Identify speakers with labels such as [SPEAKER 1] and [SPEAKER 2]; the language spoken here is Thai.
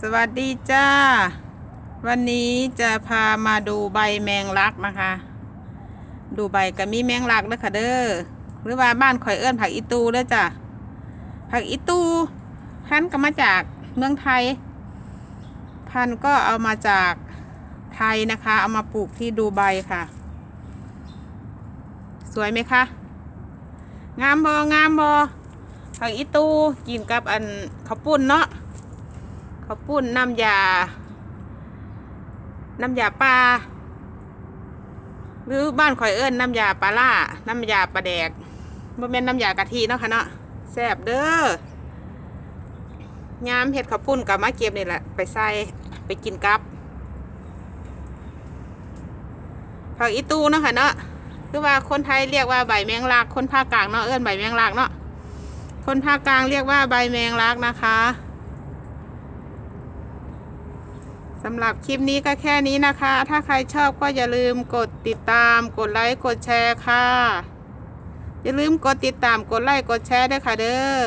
[SPEAKER 1] สวัสดีจ้า วันนี้จะพามาดูใบแมงลักนะคะ ดูใบก็มีแมงลักเด้อค่ะเด้อหรือว่าบ้านข่อยเอื้อนผักอีตูเด้อจ้ะผักอีตูพันก็มาจากเมืองไทย พันก็เอามาจากไทยนะคะ เอามาปลูกที่ดูไบค่ะ สวยไหมคะ งามบองามบอผักอีตูกินกับอันข้าวปุ้นเนาะ ข้าวปุ้นน้ำยา น้ำยาปลาหรือบ้านข่อยเอิ้นน้ำยาปลาล่าน้ำยาปลาแดกบ่แม่นน้ำยากะทิเนาะค่ะเนาะแซ่บเด้อยามเห็ดข้าวปุ้นกับมาเก็บนี่แหละ ไปใส่ไปกินกับผักอีตูเนาะค่ะเนาะคือว่าคนไทยเรียกว่าใบแมงลัก คนภาคกลางเนาะเอิ้นใบแมงลักเนาะคนภาคกลางเรียกว่าใบแมงลักนะคะ สำหรับคลิปนี้ก็แค่นี้นะคะ ถ้าใครชอบก็อย่าลืมกดติดตาม กดไลค์ กดแชร์ค่ะ อย่าลืมกดติดตาม กดไลค์ กดแชร์ด้วยค่ะเด้อ